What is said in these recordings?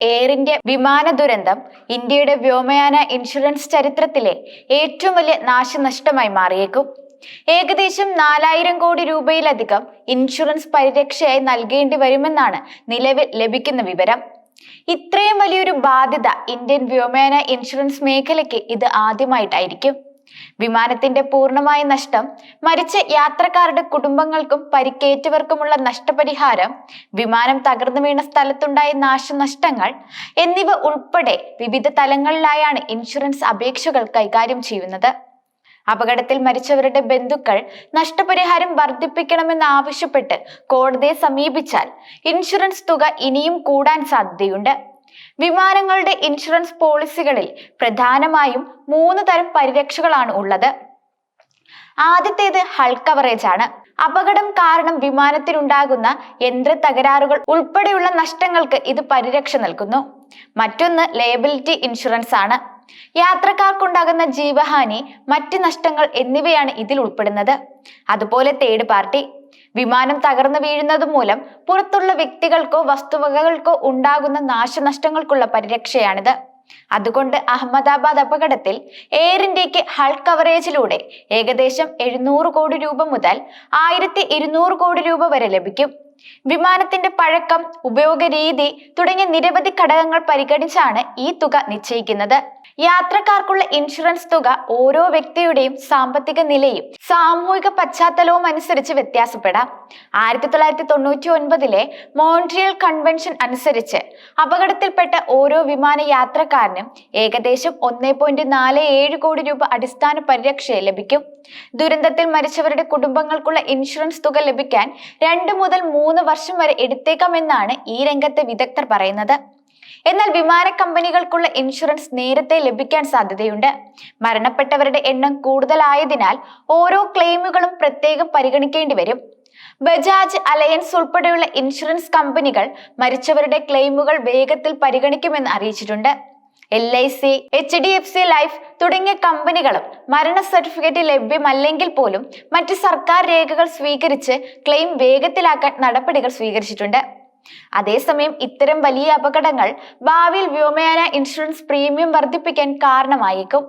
Air India വിമാന ദുരന്തം ഇന്ത്യയുടെ വ്യോമയാന ഇൻഷുറൻസ് ചരിത്രത്തിലെ ഏറ്റവും വലിയ നാശനഷ്ടമായി മാറിയേക്കും. ഏകദേശം നാലായിരം കോടി രൂപയിലധികം ഇൻഷുറൻസ് പരിരക്ഷയായി നൽകേണ്ടി വരുമെന്നാണ് നിലവിൽ ലഭിക്കുന്ന വിവരം. ഇത്രയും വലിയൊരു ബാധ്യത ഇന്ത്യൻ വ്യോമയാന ഇൻഷുറൻസ് മേഖലയ്ക്ക് ഇത് ആദ്യമായിട്ടായിരിക്കും. വിമാനത്തിന്റെ പൂർണമായ നഷ്ടം മരിച്ച യാത്രക്കാരുടെ കുടുംബങ്ങൾക്കും പരിക്കേറ്റവർക്കുമുള്ള നഷ്ടപരിഹാരം വിമാനം തകർന്നു വീണ സ്ഥലത്തുണ്ടായ നാശനഷ്ടങ്ങൾ എന്നിവ ഉൾപ്പെടെ വിവിധ തലങ്ങളിലായാണ് ഇൻഷുറൻസ് അപേക്ഷകൾ കൈകാര്യം ചെയ്യുന്നത്. അപകടത്തിൽ മരിച്ചവരുടെ ബന്ധുക്കൾ നഷ്ടപരിഹാരം വർദ്ധിപ്പിക്കണമെന്ന് ആവശ്യപ്പെട്ട് കോടതിയെ സമീപിച്ചാൽ ഇൻഷുറൻസ് തുക ഇനിയും കൂടാൻ സാധ്യതയുണ്ട്. വിമാനങ്ങളുടെ ഇൻഷുറൻസ് പോളിസികളിൽ പ്രധാനമായും മൂന്ന് തരം പരിരക്ഷകളാണ് ഉള്ളത്. ആദ്യത്തേത് ഹൾ കവറേജ് ആണ്. അപകടം കാരണം വിമാനത്തിനുണ്ടാകുന്ന യന്ത്ര തകരാറുകൾ ഉൾപ്പെടെയുള്ള നഷ്ടങ്ങൾക്ക് ഇത് പരിരക്ഷ നൽകുന്നു. മറ്റൊന്ന് ലയബിലിറ്റി ഇൻഷുറൻസ് ആണ്. യാത്രക്കാർക്കുണ്ടാകുന്ന ജീവഹാനി മറ്റ് നഷ്ടങ്ങൾ എന്നിവയാണ് ഇതിൽ ഉൾപ്പെടുന്നത്. അതുപോലെ തേർഡ് പാർട്ടി വിമാനം തകർന്നു വീഴുന്നത് മൂലം പുറത്തുള്ള വ്യക്തികൾക്കോ വസ്തുവകകൾക്കോ ഉണ്ടാകുന്ന നാശനഷ്ടങ്ങൾക്കുള്ള പരിരക്ഷയാണിത്. അതുകൊണ്ട് അഹമ്മദാബാദ് അപകടത്തിൽ എയർ ഇന്ത്യയ്ക്ക് ഹൾ കവറേജിലൂടെ ഏകദേശം എഴുന്നൂറ് കോടി രൂപ മുതൽ ആയിരത്തി കോടി രൂപ വരെ ലഭിക്കും. വിമാനത്തിന്റെ പഴക്കം ഉപയോഗരീതി തുടങ്ങിയ നിരവധി ഘടകങ്ങൾ പരിഗണിച്ചാണ് ഈ തുക നിശ്ചയിക്കുന്നത്. യാത്രക്കാർക്കുള്ള ഇൻഷുറൻസ് തുക ഓരോ വ്യക്തിയുടെയും സാമ്പത്തിക നിലയും സാമൂഹിക പശ്ചാത്തലവും അനുസരിച്ച് വ്യത്യാസപ്പെടാം. ആയിരത്തി തൊള്ളായിരത്തി തൊണ്ണൂറ്റി ഒൻപതിലെ മോൺട്രിയൽ കൺവെൻഷൻ അനുസരിച്ച് അപകടത്തിൽപ്പെട്ട ഓരോ വിമാന യാത്രക്കാരനും ഏകദേശം ഒന്നേ പോയിന്റ് നാല് ഏഴ് കോടി രൂപ അടിസ്ഥാന പരിരക്ഷ ലഭിക്കും. ദുരന്തത്തിൽ മരിച്ചവരുടെ കുടുംബങ്ങൾക്കുള്ള ഇൻഷുറൻസ് തുക ലഭിക്കാൻ രണ്ട് മുതൽ മൂന്ന് വർഷം വരെ എടുത്തേക്കാമെന്നാണ് ഈ രംഗത്തെ വിദഗ്ധർ പറയുന്നത്. എന്നാൽ വിമാന കമ്പനികൾക്കുള്ള ഇൻഷുറൻസ് നേരത്തെ ലഭിക്കാൻ സാധ്യതയുണ്ട്. മരണപ്പെട്ടവരുടെ എണ്ണം കൂടുതലായതിനാൽ ഓരോ ക്ലെയിമുകളും പ്രത്യേകം പരിഗണിക്കേണ്ടി വരും. ബജാജ് അലയൻസ് ഉൾപ്പെടെയുള്ള ഇൻഷുറൻസ് കമ്പനികൾ മരിച്ചവരുടെ ക്ലെയിമുകൾ വേഗത്തിൽ പരിഗണിക്കുമെന്ന് അറിയിച്ചിട്ടുണ്ട്. L I C H D F C life തുടങ്ങിയ കമ്പനികളും മരണ സർട്ടിഫിക്കറ്റ് ലഭ്യമല്ലെങ്കിൽ പോലും മറ്റ് സർക്കാർ രേഖകൾ സ്വീകരിച്ച് ക്ലെയിം വേഗത്തിലാക്കാൻ നടപടികൾ സ്വീകരിച്ചിട്ടുണ്ട്. അതേസമയം ഇത്തരം വലിയ അപകടങ്ങൾ ഭാവിയിൽ വ്യോമയാന ഇൻഷുറൻസ് പ്രീമിയം വർദ്ധിപ്പിക്കാൻ കാരണമായേക്കും.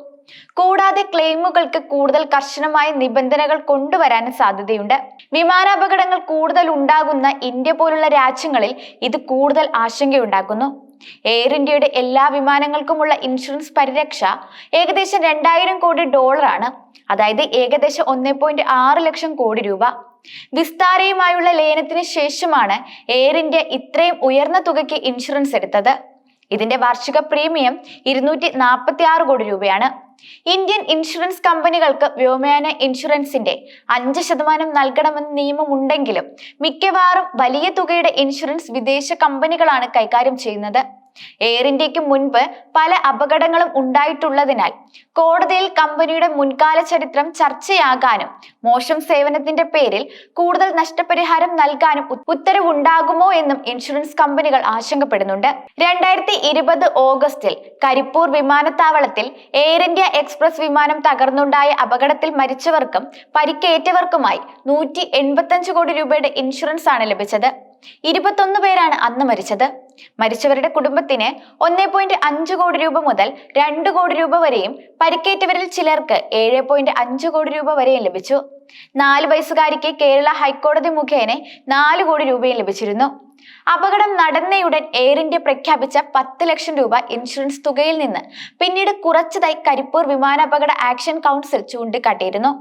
കൂടാതെ ക്ലെയിമുകൾക്ക് കൂടുതൽ കർശനമായ നിബന്ധനകൾ കൊണ്ടുവരാനും സാധ്യതയുണ്ട്. വിമാനാപകടങ്ങൾ കൂടുതൽ ഉണ്ടാകുന്ന ഇന്ത്യ പോലുള്ള രാജ്യങ്ങളിൽ ഇത് കൂടുതൽ ആശങ്കയുണ്ടാക്കുന്നു. എയർ ഇന്ത്യയുടെ എല്ലാ വിമാനങ്ങൾക്കുമുള്ള ഇൻഷുറൻസ് പരിരക്ഷ ഏകദേശം രണ്ടായിരം കോടി ഡോളറാണ്. അതായത് ഏകദേശം ഒന്നേ പോയിന്റ് ആറ് ലക്ഷം കോടി രൂപ. വിസ്താരയുമായുള്ള ലയനത്തിന് ശേഷമാണ് എയർ ഇന്ത്യ ഇത്രയും ഉയർന്ന തുകയ്ക്ക് ഇൻഷുറൻസ് എടുത്തത്. ഇതിന്റെ വാർഷിക പ്രീമിയം ഇരുന്നൂറ്റി നാൽപ്പത്തി ആറ് കോടി രൂപയാണ്. ഇന്ത്യൻ ഇൻഷുറൻസ് കമ്പനികൾക്ക് വ്യോമയാന ഇൻഷുറൻസിന്റെ അഞ്ച് ശതമാനം നൽകണമെന്ന നിയമമുണ്ടെങ്കിലും മിക്കവാറും വലിയ തുകയുടെ ഇൻഷുറൻസ് വിദേശ കമ്പനികളാണ് കൈകാര്യം ചെയ്യുന്നത്. എയർ ഇന്ത്യയ്ക്ക് മുൻപ് പല അപകടങ്ങളും ഉണ്ടായിട്ടുള്ളതിനാൽ കോടതിയിൽ കമ്പനിയുടെ മുൻകാല ചരിത്രം ചർച്ചയാകാനും മോശം സേവനത്തിന്റെ പേരിൽ കൂടുതൽ നഷ്ടപരിഹാരം നൽകാനും ഉത്തരവുണ്ടാകുമോ എന്നും ഇൻഷുറൻസ് കമ്പനികൾ ആശങ്കപ്പെടുന്നുണ്ട്. രണ്ടായിരത്തി ഇരുപത് ഓഗസ്റ്റിൽ കരിപ്പൂർ വിമാനത്താവളത്തിൽ എയർ ഇന്ത്യ എക്സ്പ്രസ് വിമാനം തകർന്നുണ്ടായ അപകടത്തിൽ മരിച്ചവർക്കും പരിക്കേറ്റവർക്കുമായി നൂറ്റി എൺപത്തഞ്ച് കോടി രൂപയുടെ ഇൻഷുറൻസ് ആണ് ലഭിച്ചത്. ഇരുപത്തൊന്ന് പേരാണ് അന്ന് മരിച്ചത്. മരിച്ചവരുടെ കുടുംബത്തിന് ഒന്നേ പോയിന്റ് അഞ്ച് കോടി രൂപ മുതൽ രണ്ട് കോടി രൂപ വരെയും പരിക്കേറ്റവരിൽ ചിലർക്ക് ഏഴ് പോയിന്റ് അഞ്ച് കോടി രൂപ വരെയും ലഭിച്ചു. നാല് വയസ്സുകാരിക്ക് കേരള ഹൈക്കോടതി മുഖേന നാല് കോടി രൂപയും ലഭിച്ചിരുന്നു. അപകടം നടന്നയുടൻ എയർ ഇന്ത്യ പ്രഖ്യാപിച്ച പത്ത് ലക്ഷം രൂപ ഇൻഷുറൻസ് തുകയിൽ നിന്ന് പിന്നീട് കുറച്ചതായി കരിപ്പൂർ വിമാനാപകട ആക്ഷൻ കൗൺസിൽ ചൂണ്ടിക്കാട്ടിയിരുന്നു.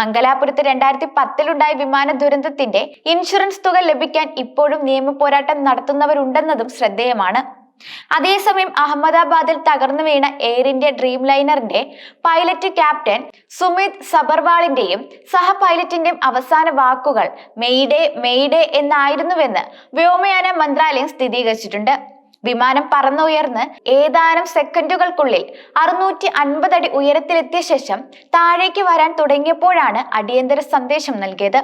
മംഗലാപുരത്ത് രണ്ടായിരത്തി പത്തിലുണ്ടായ വിമാന ദുരന്തത്തിന്റെ ഇൻഷുറൻസ് തുക ലഭിക്കാൻ ഇപ്പോഴും നിയമപോരാട്ടം നടത്തുന്നവരുണ്ടെന്നതും ശ്രദ്ധേയമാണ്. അതേസമയം അഹമ്മദാബാദിൽ തകർന്നു വീണ എയർ ഇന്ത്യ ഡ്രീം ലൈനറിന്റെ പൈലറ്റ് ക്യാപ്റ്റൻ സുമിത് സബർവാളിന്റെയും സഹ പൈലറ്റിന്റെയും അവസാന വാക്കുകൾ മെയ്ഡേ മെയ്ഡേ എന്നായിരുന്നുവെന്ന് വ്യോമയാന മന്ത്രാലയം സ്ഥിരീകരിച്ചിട്ടുണ്ട്. വിമാനം പറന്നുയർന്ന് ഏതാനും സെക്കൻഡുകൾക്കുള്ളിൽ അറുന്നൂറ്റി അൻപത് അടി ഉയരത്തിലെത്തിയ ശേഷം താഴേക്ക് വരാൻ തുടങ്ങിയപ്പോഴാണ് അടിയന്തര സന്ദേശം നൽകിയത്.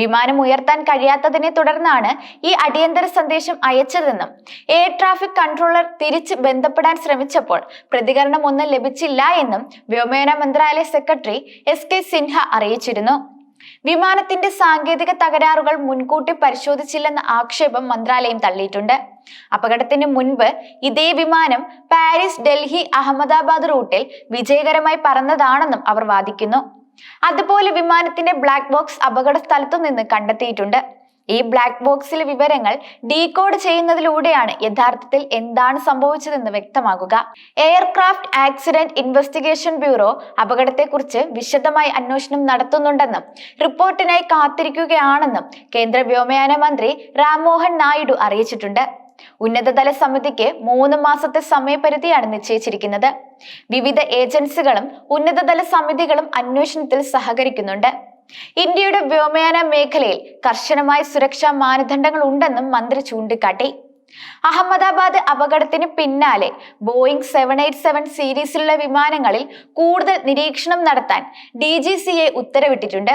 വിമാനം ഉയർത്താൻ കഴിയാത്തതിനെ തുടർന്നാണ് ഈ അടിയന്തര സന്ദേശം അയച്ചതെന്നും എയർ ട്രാഫിക് കൺട്രോളർ തിരിച്ച് ബന്ധപ്പെടാൻ ശ്രമിച്ചപ്പോൾ പ്രതികരണമൊന്നും ലഭിച്ചില്ല എന്നും വ്യോമയാന മന്ത്രാലയ സെക്രട്ടറി എസ് കെ സിൻഹ അറിയിച്ചിരുന്നു. വിമാനത്തിന്റെ സാങ്കേതിക തകരാറുകൾ മുൻകൂട്ടി പരിശോധിച്ചില്ലെന്ന ആക്ഷേപം മന്ത്രാലയം തള്ളിയിട്ടുണ്ട്. അപകടത്തിന് മുൻപ് ഇതേ വിമാനം പാരീസ് ഡൽഹി അഹമ്മദാബാദ് റൂട്ടിൽ വിജയകരമായി പറന്നതാണെന്നും അവർ വാദിക്കുന്നു. അതുപോലെ വിമാനത്തിന്റെ ബ്ലാക്ക് ബോക്സ് അപകട സ്ഥലത്തു നിന്ന് കണ്ടെത്തിയിട്ടുണ്ട്. ഈ ബ്ലാക്ക് ബോക്സിലെ വിവരങ്ങൾ ഡീകോഡ് ചെയ്യുന്നതിലൂടെയാണ് യഥാർത്ഥത്തിൽ എന്താണ് സംഭവിച്ചതെന്ന് വ്യക്തമാകുക. എയർക്രാഫ്റ്റ് ആക്സിഡന്റ് ഇൻവെസ്റ്റിഗേഷൻ ബ്യൂറോ അപകടത്തെക്കുറിച്ച് വിശദമായി അന്വേഷണം നടത്തുന്നുണ്ടെന്നും റിപ്പോർട്ടിനായി കാത്തിരിക്കുകയാണെന്നും കേന്ദ്ര വ്യോമയാന മന്ത്രി രാംമോഹൻ നായിഡു അറിയിച്ചിട്ടുണ്ട്. ഉന്നതതല സമിതിക്ക് മൂന്ന് മാസത്തെ സമയപരിധിയാണ് നിശ്ചയിച്ചിരിക്കുന്നത്. വിവിധ ഏജൻസികളും ഉന്നതതല സമിതികളും അന്വേഷണത്തിൽ സഹകരിക്കുന്നുണ്ട്. ഇന്ത്യയുടെ വ്യോമയാന മേഖലയിൽ കർശനമായ സുരക്ഷാ മാനദണ്ഡങ്ങൾ ഉണ്ടെന്നും മന്ത്രി ചൂണ്ടിക്കാട്ടി. അഹമ്മദാബാദ് അപകടത്തിന് പിന്നാലെ ബോയിങ് സെവൻ എയ്റ്റ് സെവൻ സീരീസിലുള്ള വിമാനങ്ങളിൽ കൂടുതൽ നിരീക്ഷണം നടത്താൻ ഡി ജി സി എ ഉത്തരവിട്ടിട്ടുണ്ട്.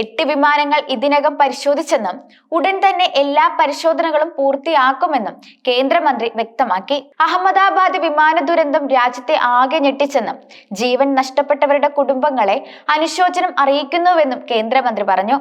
എട്ട് വിമാനങ്ങൾ ഇതിനകം പരിശോധിച്ചെന്നും ഉടൻ തന്നെ എല്ലാ പരിശോധനകളും പൂർത്തിയാക്കുമെന്നും കേന്ദ്രമന്ത്രി വ്യക്തമാക്കി. അഹമ്മദാബാദ് വിമാന ദുരന്തം രാജ്യത്തെ ആകെ ഞെട്ടിച്ചെന്നും ജീവൻ നഷ്ടപ്പെട്ടവരുടെ കുടുംബങ്ങളെ അനുശോചനം അറിയിക്കുന്നുവെന്നും കേന്ദ്രമന്ത്രി പറഞ്ഞു.